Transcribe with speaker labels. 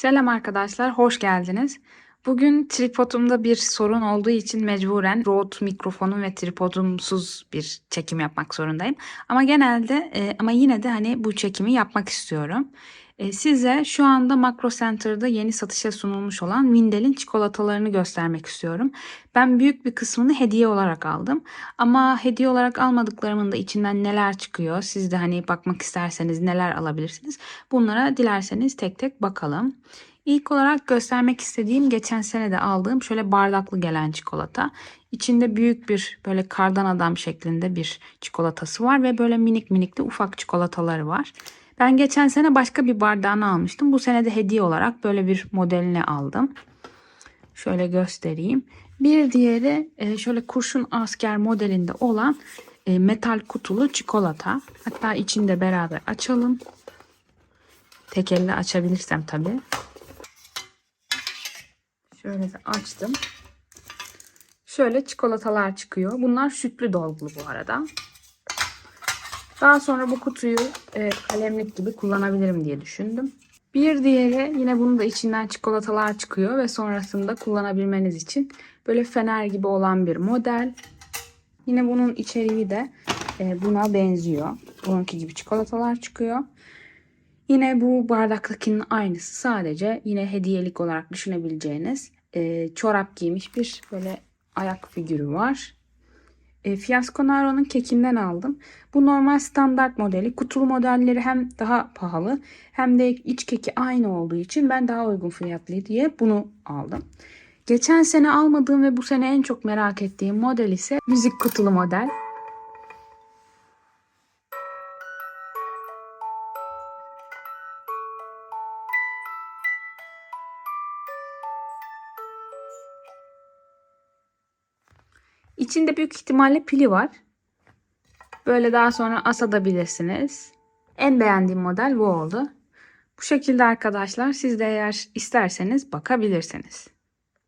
Speaker 1: Selam arkadaşlar, hoş geldiniz. Bugün tripodumda bir sorun olduğu için mecburen Rode mikrofonum ve tripodumsuz bir çekim yapmak zorundayım. Ama genelde e, ama yine de hani bu çekimi yapmak istiyorum. E, size şu anda Makro Center'da yeni satışa sunulmuş olan Windel'in çikolatalarını göstermek istiyorum. Ben büyük bir kısmını hediye olarak aldım. Ama hediye olarak almadıklarımın da içinden neler çıkıyor, siz de hani bakmak isterseniz neler alabilirsiniz. Bunlara dilerseniz tek tek bakalım. İlk olarak göstermek istediğim geçen sene de aldığım şöyle bardaklı gelen çikolata. İçinde büyük bir böyle kardan adam şeklinde bir çikolatası var ve böyle minik minik de ufak çikolataları var. Ben geçen sene başka bir bardağını almıştım. Bu sene de hediye olarak böyle bir modelini aldım. Şöyle göstereyim. Bir diğeri e, şöyle kurşun asker modelinde olan e, metal kutulu çikolata. Hatta içinde beraber açalım. Tek elle açabilirsem tabii. Şöyle de açtım. Şöyle çikolatalar çıkıyor. Bunlar sütlü dolgulu bu arada. Daha sonra bu kutuyu e, kalemlik gibi kullanabilirim diye düşündüm. Bir diğeri yine bunun da içinden çikolatalar çıkıyor ve sonrasında kullanabilmeniz için böyle fener gibi olan bir model. Yine bunun içeriği de e, buna benziyor. Bununki gibi çikolatalar çıkıyor. Yine bu bardaktakinin aynısı sadece yine hediyelik olarak düşünebileceğiniz e, çorap giymiş bir böyle ayak figürü var. E, Fiasco Naro'nun kekinden aldım. Bu normal standart modeli. Kutulu modelleri hem daha pahalı hem de iç keki aynı olduğu için ben daha uygun fiyatlı diye bunu aldım. Geçen sene almadığım ve bu sene en çok merak ettiğim model ise müzik kutulu model. İçinde büyük ihtimalle pili var. Böyle daha sonra asabilirsiniz. En beğendiğim model bu oldu. Bu şekilde arkadaşlar siz de eğer isterseniz bakabilirsiniz.